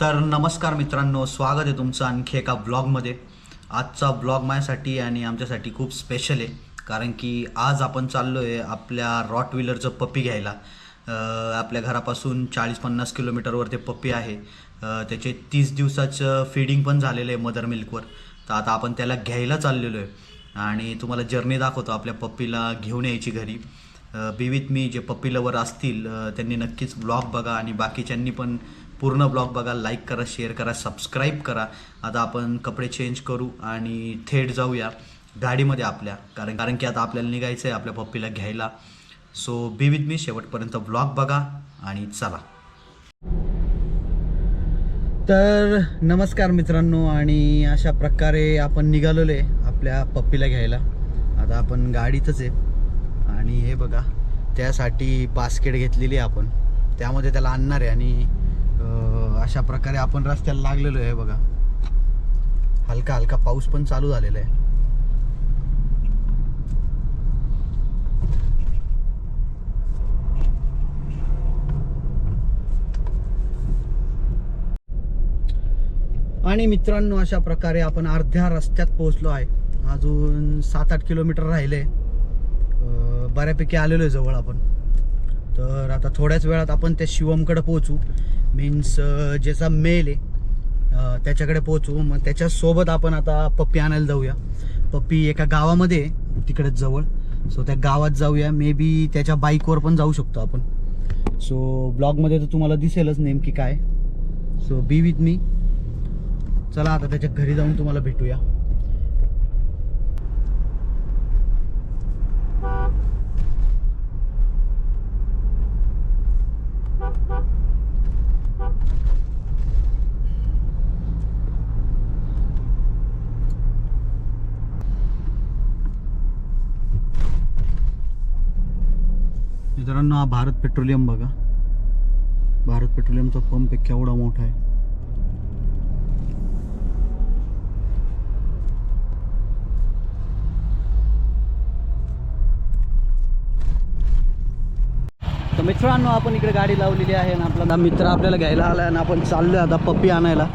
तर नमस्कार मित्रांनो स्वागत आहे तुमचं आणखी एका ब्लॉगमध्ये आजचा ब्लॉग माझ्यासाठी आणि आमच्यासाठी खूप स्पेशल आहे कारण की आज आपण चाललो आहे आपल्या रॉट व्हीलरचं पप्पी घ्यायला. आपल्या घरापासून चाळीस पन्नास किलोमीटरवर ते पप्पी आहे. त्याचे तीस दिवसाचं फीडिंग पण झालेलं आहे मदर मिल्कवर तर आता आपण त्याला घ्यायला चाललेलो आहे आणि तुम्हाला जर्नी दाखवतो आपल्या पप्पीला घेऊन यायची घरी. बी विथ मी जे पप्पी लवर असतील त्यांनी नक्कीच ब्लॉग बघा आणि बाकीच्यांनी पण पूर्ण ब्लॉग बघा लाईक करा शेअर करा सबस्क्राईब करा. आता आपण कपडे चेंज करू आणि थेट जाऊया गाडीमध्ये आपल्या. कारण कारण की आता आपल्याला निघायचं आहे आपल्या पप्पीला घ्यायला. सो बी विथ मी शेवटपर्यंत ब्लॉग बघा आणि चला. तर नमस्कार मित्रांनो आणि अशा प्रकारे आपण निघालेलो आहे आपल्या पप्पीला घ्यायला. आता आपण गाडीतच आहे. आणि हे बघा त्यासाठी बास्केट घेतलेली आहे आपण. त्यामध्ये त्याला आणणार आहे आणि अशा प्रकारे आपण रस्त्याला लागलेलो आहे बघा. हलका हलका पाऊस पण चालू झालेला आहे. आणि मित्रांनो अशा प्रकारे आपण अर्ध्या रस्त्यात पोहोचलो आहे. अजून सात आठ किलोमीटर राहिले. बऱ्यापैकी आलेलो आहे जवळ आपण. तर आता थोड्याच वेळात आपण त्या शिवमकडे पोहोचू. मीन्स uh, ज्याचा मेल आहे uh, त्याच्याकडे पोहोचू. मग त्याच्यासोबत आपण आता पप्पी आणायला जाऊया. पप्पी एका गावामध्ये आहे, तिकडेच जवळ. सो त्या गावात जाऊया. मे बी त्याच्या बाईकवर पण जाऊ शकतो आपण. सो ब्लॉगमध्ये तर तुम्हाला दिसेलच नेमकी काय. सो बी विथ मी चला आता त्याच्या घरी जाऊन तुम्हाला भेटूया. मित्रांनो हा भारत पेट्रोलियम बघा. भारत पेट्रोलियमचा पंप एक केवढा मोठा आहे. तर मित्रांनो आपण इकडे गाडी लावलेली आहे ना आपला मित्र आपल्याला घ्यायला आला आणि आपण चाललोय आता पप्पी आणायला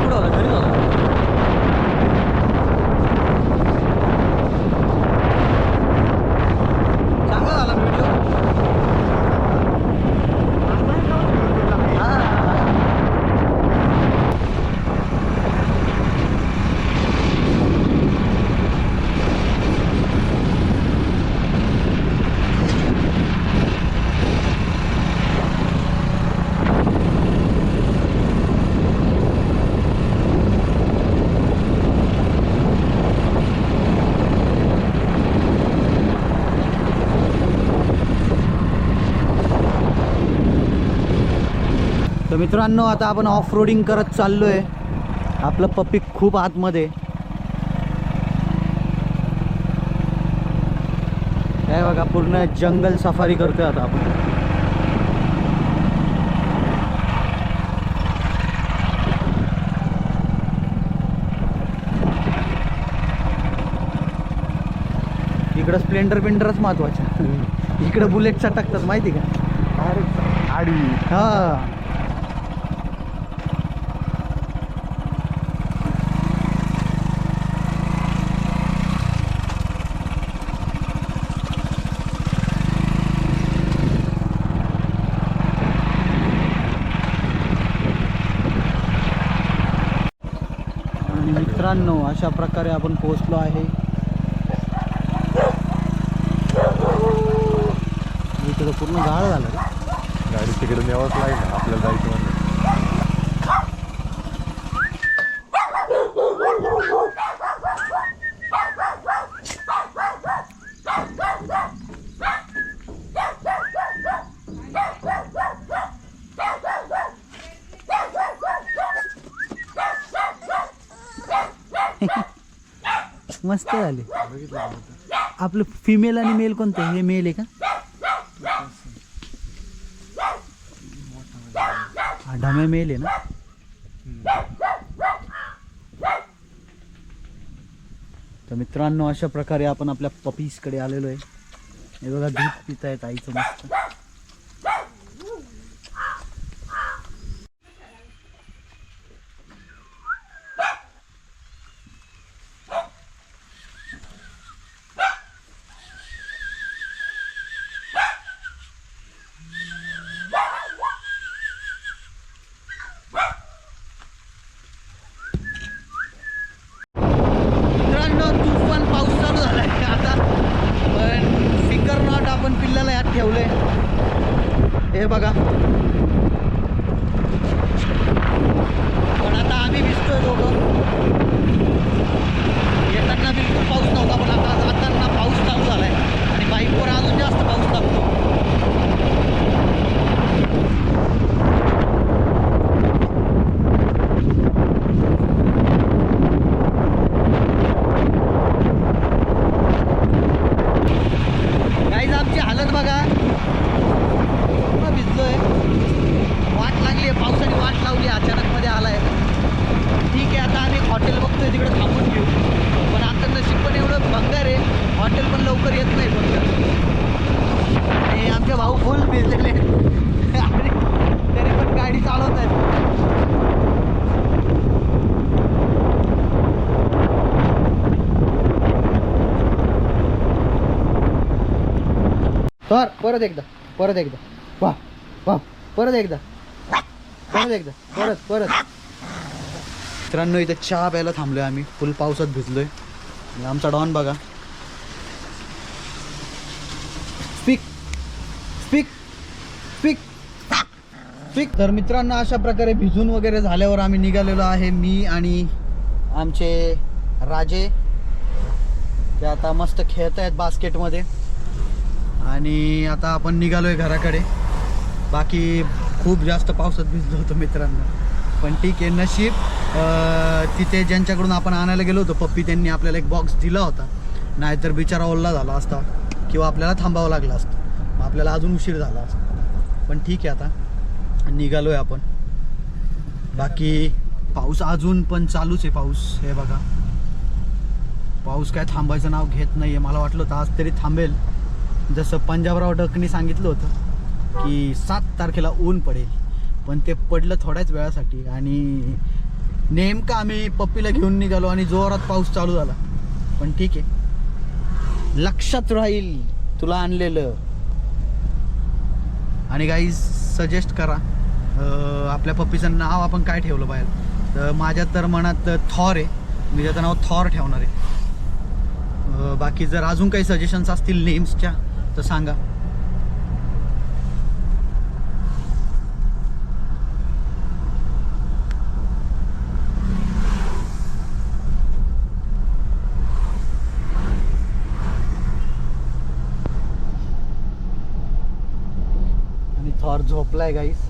कुठं होता? घरीच होता? चांगला झाला व्हिडिओ तर मित्रांनो आता आपण ऑफ रोडिंग करत चाललो आहे आपलं पप्पी खूप आतमध्ये. काय बघा पूर्ण जंगल सफारी करतोय आता आपण. इकडं स्प्लेंडर बिंडरच महत्त्वाच्या इकडं बुलेटचा टाकतात माहिती का? आडी. हा आणि मित्रांनो अशा प्रकारे आपण पोहोचलो आहे. इकडं पूर्ण गाळ झालं गाडी तिकडे न्यावंच लागेल आपल्याला जायचं म्हणजे मस्त झाले. आपलं फिमेल आणि मेल कोणतं? हे मेल आहे का? ढमे ढाम्या मेल आहे ना? तर मित्रांनो अशा प्रकारे आपण आपल्या पपीजकडे आलेलो आहे. हे बघा दूध पितायत आईचं मस्त मित्रांनो तुफान पाऊस चालू झालाय आता पण फिकर नॉट आपण पिल्लाला यात ठेवलंय हे बघा. पण आता आम्ही भिजतोय दोघं. येताना बिलकुल पाऊस नव्हता पण आता जाताना पाऊस चालू झालाय. आणि बाईकवर अजून जास्त पाऊस लागतो काहीच आमची हालत बघा पूर्ण भिजलोय वाट लागली आहे पावसाने वाट लावली अचानक मध्ये आलाय ठीक आहे आता आम्ही हॉटेल तिकडे थांबून घेऊ. पण आता नशीब पण एवढं भंगार आहे. हॉटेल पण लवकर येत नाही फक्त. आणि आमचे भाऊ फुल भिजलेले आणि तरी पण गाडी चालवत आहेत. तर परत एकदा परत एकदा. वा वा परत एकदा. परत एकदा परत परत. मित्रांनो इथं चहा प्यायला थांबलोय आम्ही. फुल पावसात भिजलोय. आणि आमचा डॉन बघा. स्पीक स्पीक स्पीक स्पीक तर मित्रांनो अशा प्रकारे भिजून वगैरे झाल्यावर आम्ही निघालेलो आहे मी आणि आमचे राजे. ते आता मस्त खेळत आहेत बास्केटमध्ये. आणि आता आपण निघालोय घराकडे. बाकी खूप जास्त पावसात भिजलो होतो मित्रांनो. पण ठीक आहे नशीब तिथे ज्यांच्याकडून आपण आणायला गेलो होतो पप्पी त्यांनी आपल्याला एक बॉक्स दिला होता. नाहीतर बिचारा ओल्ला झाला असता किंवा आपल्याला थांबावं लागलं असतं. मग आपल्याला अजून उशीर झाला असता. पण ठीक आहे आता निघालोय आपण. बाकी पाऊस अजून पण चालूच आहे पाऊस हे बघा. पाऊस काय थांबायचं नाव घेत नाही आहे मला वाटलं होतं आज तरी थांबेल. जसं पंजाबराव डकनी सांगितलं होतं की सात तारखेला ऊन पडेल. पण ते पडलं थोड्याच वेळासाठी आणि नेमकं आम्ही पप्पीला घेऊन निघालो आणि जोरात पाऊस चालू झाला. पण ठीक आहे. लक्षात राहील तुला आणलेलं. आणि काही सजेस्ट करा. आपल्या पप्पीचं नाव आपण काय ठेवलं पाहिजे तर माझ्या तर मनात थॉर आहे. मी त्याचं नाव थॉर ठेवणार आहे. बाकी जर अजून काही सजेशन्स असतील नेम्सच्या तर सांगा. आणि झोपलाय गाईस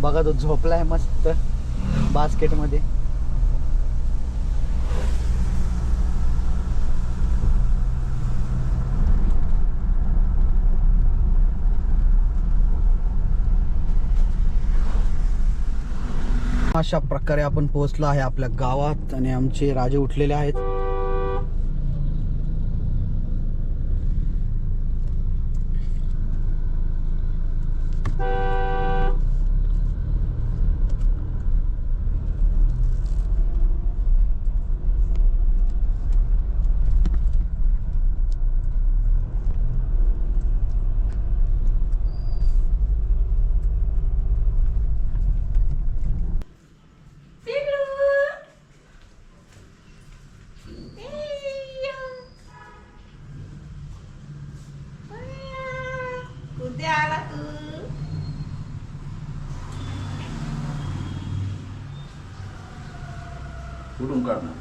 बघा तो झोपलाय मस्त बास्केटमध्ये. अशा प्रकारे आपण पोहोचलो आहे आपल्या गावात आणि आमचे राजे उठलेले आहेत. gudun karna